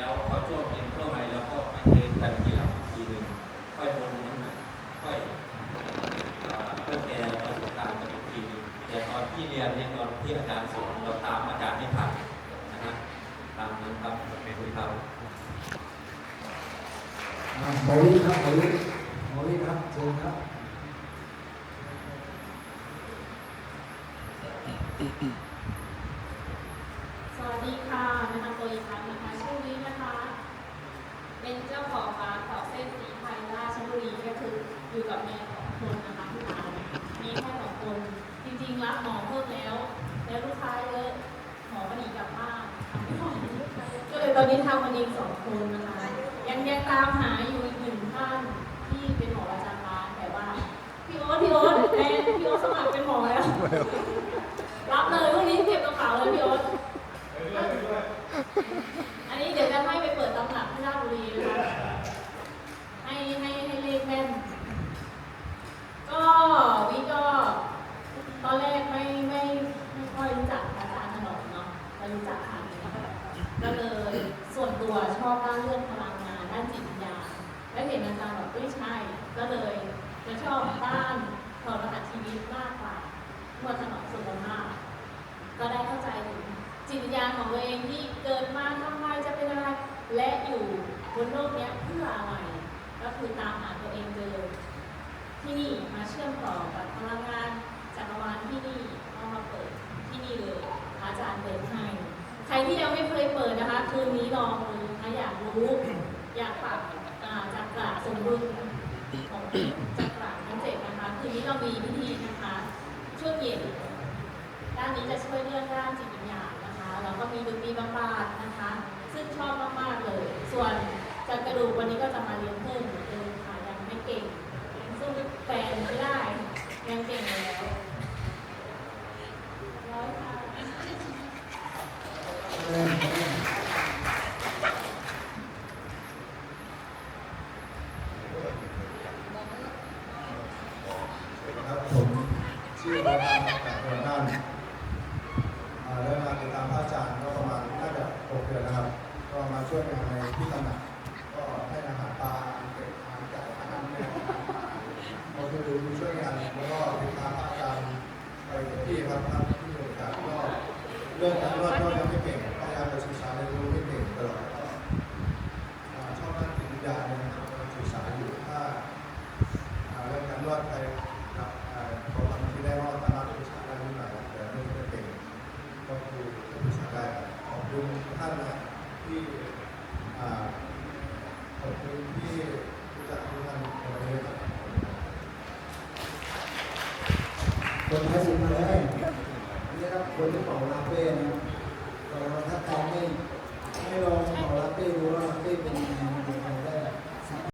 แล้วพอช่วงเป็นช่วงไหนเราก็ไปเทรนกันทีหลังอีกทีหนึ่งค่อยลงน้ำหนักค่อยเพื่อแกประสบการณ์กันอีกทีหนึงแต่ตอนที่เรียนเนี่ยตอนที่อาจารย์สอนเราตามอาจารย์ไม่ทันนะฮะตามนั้นครับเป็นคุยครับอ่าหมอวิครับหมอวิหมอวิครับเชิญครับสวัสดีค่ะแนะนำตัวอีกครั้งนะคะ ชื่อวินะคะ เป็นเจ้าของร้านต่อเส้นสีไทยราชบุรีก็คืออยู่กับเมีสองคนนะคะที่ร้านมีแค่สองคน จริงๆรับหมอเพิ่มแล้ว แล้วลูกค้าเยอะหมอก็หนีกลับบ้านทำไม่ไหวก็เลยตอนนี้ทำมันเองสองคนนะคะ ยังยังตามหาอยู่อีกหนึ่งท่านที่เป็นหมอประจำร้านแต่ว่าพี่โอ๊ตพี่โอ๊ตแม่พี่โอ๊ตสมัครเป็นหมอแล้ว รับเลยพรุ่งนี้เก็บกระเป๋าเลยพี่โอ๊ต อันนี้เดี๋ยวจะให้ไปเปิดตำหนักที่ราชบุรีนะคะ ให้ให้ให้เลขแม่น ก็วิก็ตอนแรกไม่ไม่ไม่ค่อยรู้จักอาจารย์ถนอมเนาะมารู้จักทางนี้นะคะก็เลยส่วน ตัวชอบด้านเรื่องพลังงานด้านจิตวิญญาณแล้วเห็นอาจารย์แบบไม่ใช่ ก็เลยจะชอบด้านถอดรหัสชีวิตมากกว่าเมื่อถนอมสุขภาพก็ได้เข้าใจถึงจิตวิญญาณของตัวเองที่เกิดมาทำไมจะเป็นอะไรและอยู่บนโลกนี้เพื่ออะไรก็คือตามหาตัวเองเจอที่นี่มาเชื่อมต่อกับพลังงานจักรวาลที่นี่เอามาเปิดที่นี่เลยอาจารย์เปิดให้ใครที่ยังไม่เคยเปิดนะคะ คืนนี้ลอง รู้อยากฝากจาจักระสมดุลของจักระทั้งเจ็ดนะคะ คืนนี้เรามีพิธีนะคะ ช่วงเย็นด้านนี้จะช่วยเรื่องด้านจิตวิญญาณนะคะแล้วก็มีดนตรีบำบัดนะคะ ซึ่งชอบมากๆเลย ส่วนจักระดูกวันนี้ก็จะมาเรียนเพิ่มเหมือนเดิมค่ะ ยังไม่เก่งสู้แฟนไม่ได้ ยังเก่งแล้วร้อยค่ะ ครับผม ชื่อโบราณจากเมืองน่านได้มาติดตามพระอาจารย์ก็ประมาณน่าจะหกเดือนนะครับ ก็มาช่วยงานในที่ตำหนักก็ให้อาหารปลาเก็บอาหารไก่อาหารแมวก็คือช่วยงานแล้วก็ติดตามพระอาจารย์ไปที่ครับครับที่มีโอกาสก็เรื่องการนวดก็ยังไม่เก่งพยายามจะศึกษาเรียนรู้ไม่เก่งตลอดชอบด้านจิตวิญญาเนยนะครับก็ศึกษาอยู่ถ้าเรื่องการนวดไปครับอ่าพอทำที่ได้ว่าสามารถปรึกษาได้นิดหน่อยแต่ไม่ได้เก่งก็คือปรึกษาได้ขอบคุณท่านนะที่อ่า ขอบคุณที่รู้จักทุกท่านในนี้ครับคนไทยสุดมายนี่ครับคนที่เป่าลาเป้นะครับ